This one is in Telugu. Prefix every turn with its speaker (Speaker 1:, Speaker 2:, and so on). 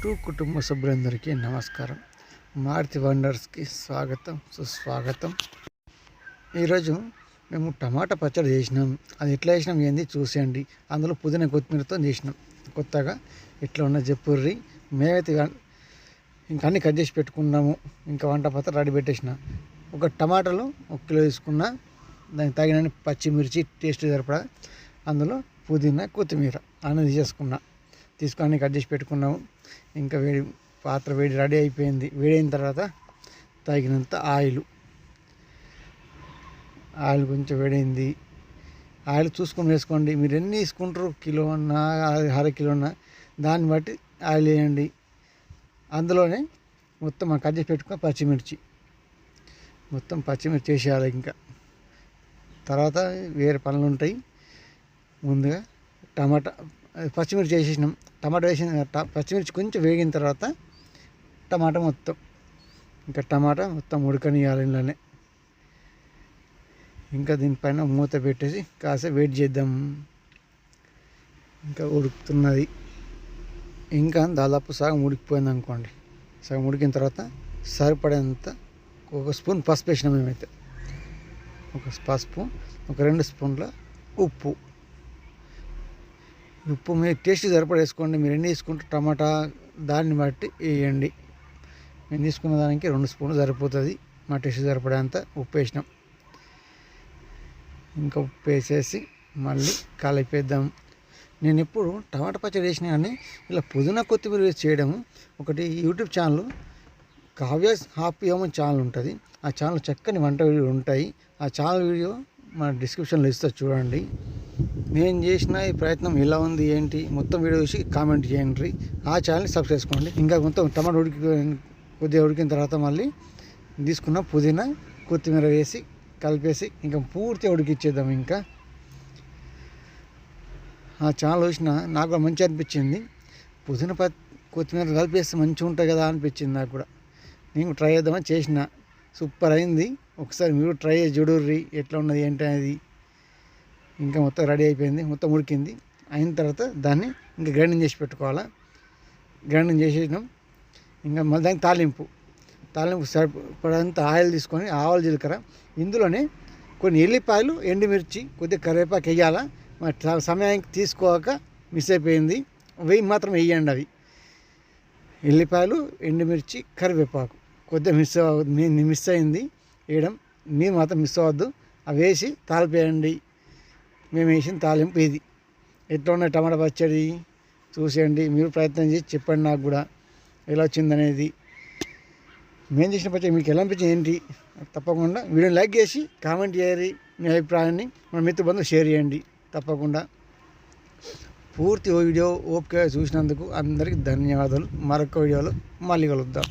Speaker 1: యూట్యూబ్ కుటుంబ సభ్యులందరికీ నమస్కారం. మారుతి వండర్స్కి స్వాగతం సుస్వాగతం. ఈరోజు మేము టమాటా పచ్చడి చేసినాం. అది ఎట్లా చేసినాం ఏంది చూసేయండి. అందులో పుదీనా కొత్తిమీరతో చేసినాం. కొత్తగా ఇట్లా ఉన్న చెప్పుర్రి మేమైతే ఇంకా అన్ని కట్ చేసి పెట్టుకున్నాము. ఇంకా వంట పత్ర రెడీ పెట్టేసిన. ఒక టమాటాలు ఒక కిలో తీసుకున్న దానికి తగిన పచ్చిమిర్చి టేస్ట్ సరిపడా అందులో పుదీనా కొత్తిమీర అనేది చేసుకున్నా తీసుకొని కట్ చేసి పెట్టుకున్నాము. ఇంకా వేడి పాత్ర వేడి రెడీ అయిపోయింది. వేడైన తర్వాత తగినంత ఆయిల్. ఆయిల్ కొంచెం వేడైంది. ఆయిల్ చూసుకొని వేసుకోండి. మీరు ఎన్ని తీసుకుంటారు? కిలో అన్నా అర కిలో అన్నా దాన్ని బట్టి ఆయిల్ వేయండి. అందులోనే మొత్తం మనం కట్ చేసి పెట్టుకున్న పచ్చిమిర్చి. మొత్తం పచ్చిమిర్చి వేసేయాలి ఇంకా. తర్వాత వేరే పనులు ఉంటాయి. ముందుగా టమాటా పచ్చిమిర్చి వేసేసినాం. టమాటా వేసిన పచ్చిమిర్చి కొంచెం వేగిన తర్వాత టమాటా మొత్తం. ఇంకా టమాటా మొత్తం ఉడకనియాలి ఇంట్లోనే. ఇంకా దీనిపైన మూత పెట్టేసి కాసేపు వెయిట్ చేద్దాం. ఇంకా ఉడుకుతున్నది. ఇంకా దాదాపు సగం ఉడికిపోయింది అనుకోండి. సగం ఉడికిన తర్వాత సరిపడేంత ఒక స్పూన్ పసుపు వేసినాం మేమైతే. ఒక పసుపు ఒక రెండు స్పూన్ల ఉప్పు. ఉప్పు మీరు టేస్ట్ సరిపడేసుకోండి. మీరు ఎన్ని తీసుకుంటే టమాటా దాన్ని బట్టి వేయండి. మేము తీసుకున్న దానికి రెండు స్పూన్లు సరిపోతుంది. మా టేస్ట్ సరిపడేంత ఉప్పు వేసినాం. ఇంకా ఉప్పు వేసేసి మళ్ళీ కలిపేద్దాం. నేను ఎప్పుడు టమాటా పచ్చడి వేసినా కానీ ఇలా పుదీనా కొత్తిమీర వేసి చేయడం ఒకటి YouTube channel Kavya happy home channel ఉంటుంది. ఆ ఛానల్ చక్కని వంట వీడియోలు ఉంటాయి. ఆ ఛానల్ వీడియో మన డిస్క్రిప్షన్లో ఇస్తా చూడండి. నేను చేసిన ఈ ప్రయత్నం ఎలా ఉంది ఏంటి? మొత్తం వీడియో చూసి కామెంట్ చేయండి. ఆ ఛానల్ని సబ్స్క్రైబ్ చేసుకోండి. ఇంకా మొత్తం టమాటా ఉడికి కొద్దిగా ఉడికిన తర్వాత మళ్ళీ తీసుకున్న పుదీనా కొత్తిమీర వేసి కలిపేసి ఇంకా పూర్తిగా ఉడికిచ్చేద్దాం ఇంకా. ఆ ఛానల్ చూసిన నాకు కూడా మంచి అనిపించింది. పుదీనా ప కొత్తిమీర కలిపేస్తే మంచిగా ఉంటుంది కదా అనిపించింది నాకు కూడా. నేను ట్రై చేద్దామని చేసిన. సూపర్ అయింది. ఒకసారి మీరు ట్రై చేసి చూడుర్రి ఎట్లా ఉన్నది ఏంటి అనేది. ఇంకా మొత్తం రెడీ అయిపోయింది మొత్తం ఉడికింది. అయిన తర్వాత దాన్ని ఇంకా గ్రైండింగ్ చేసి పెట్టుకోవాలా. గ్రైండింగ్ చేసేసినాం. ఇంకా మళ్ళీ దానికి తాలింపు. తాలింపు సరిపడంత ఆయిల్ తీసుకొని ఆవాలు జీలకర్ర. ఇందులోనే కొన్ని ఎల్లిపాయలు ఎండుమిర్చి కొద్దిగా కరివేపాకు వేయాలా. మరి సమయానికి తీసుకోక మిస్ అయిపోయింది. వెయ్యి మాత్రం వేయండి అవి. ఎల్లిపాయలు ఎండుమిర్చి కరివేపాకు. కొద్దిగా మిస్ మిస్ అయింది. వేయడం మీరు మాత్రం మిస్ అవ్వద్దు. అవి వేసి తాలిపేయండి మేము వేసిన తాలింపు ఇది. ఎట్లా ఉన్నాయి టమాటా పచ్చడి? చూసేయండి. మీరు ప్రయత్నం చేసి చెప్పండి నాకు కూడా. ఎలా వచ్చిందనేది మేము చేసిన పచ్చడి మీకు ఎలా అనిపించింది ఏంటి? తప్పకుండా వీడియోని లైక్ చేసి కామెంట్ చేయాలి మీ అభిప్రాయాన్ని మన మిత్ర బంధువు షేర్ చేయండి. తప్పకుండా. పూర్తి వీడియో ఓపిక చూసినందుకు అందరికీ ధన్యవాదాలు. మరొక వీడియోలో మళ్ళీ కలుద్దాం.